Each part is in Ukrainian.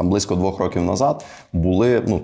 там близько двох років назад були ну.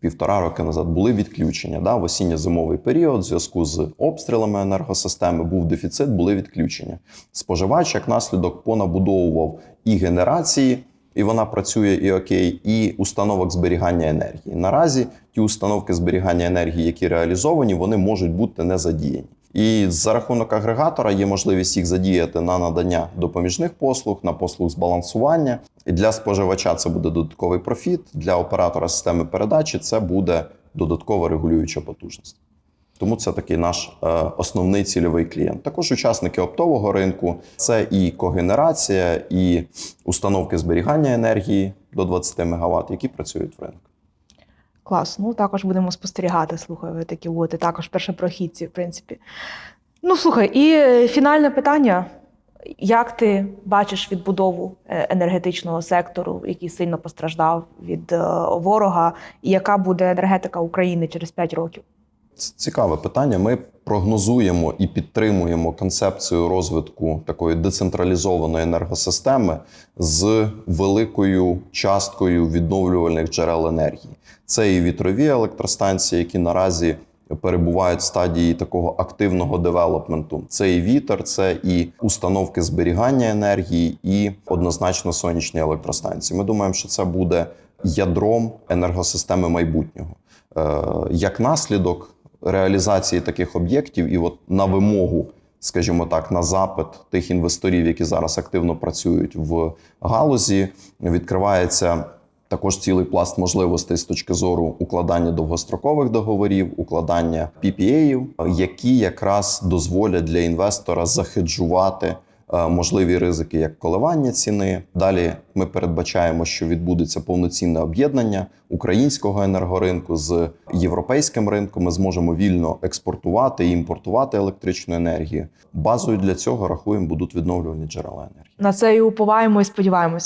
Півтора роки назад були відключення. Да? В осінньо-зимовий період, в зв'язку з обстрілами енергосистеми, був дефіцит, були відключення. Споживач, як наслідок, понабудовував і генерації, і вона працює і окей, і установок зберігання енергії. Наразі ті установки зберігання енергії, які реалізовані, вони можуть бути не задіяні. І за рахунок агрегатора є можливість їх задіяти на надання допоміжних послуг, на послуг збалансування. І для споживача це буде додатковий профіт. Для оператора системи передачі це буде додаткова регулююча потужність. Тому це такий наш е, основний цільовий клієнт. Також учасники оптового ринку це і когенерація, і установки зберігання енергії до 20 МВт, які працюють в ринку. Клас. Ну також будемо спостерігати. Слухай, ви такі будете також першопрохідці, в принципі. Ну слухай, і е, фінальне питання: як ти бачиш відбудову е, енергетичного сектору, який сильно постраждав від е, ворога, і яка буде енергетика України через 5 років? Це цікаве питання. Ми прогнозуємо і підтримуємо концепцію розвитку такої децентралізованої енергосистеми з великою часткою відновлювальних джерел енергії. Це і вітрові електростанції, які наразі перебувають в стадії такого активного девелопменту. Це і вітер, це і установки зберігання енергії, і однозначно сонячні електростанції. Ми думаємо, що це буде ядром енергосистеми майбутнього. Е, Як наслідок реалізації таких об'єктів, і от на вимогу, скажімо так, на запит тих інвесторів, які зараз активно працюють в галузі, відкривається. Також цілий пласт можливостей з точки зору укладання довгострокових договорів, укладання PPA, які якраз дозволять для інвестора захеджувати можливі ризики як коливання ціни. Далі ми передбачаємо, що відбудеться повноцінне об'єднання українського енергоринку з європейським ринком. Ми зможемо вільно експортувати і імпортувати електричну енергію. Базою для цього рахуємо будуть відновлювані джерела енергії. На це і уповаємо і сподіваємося.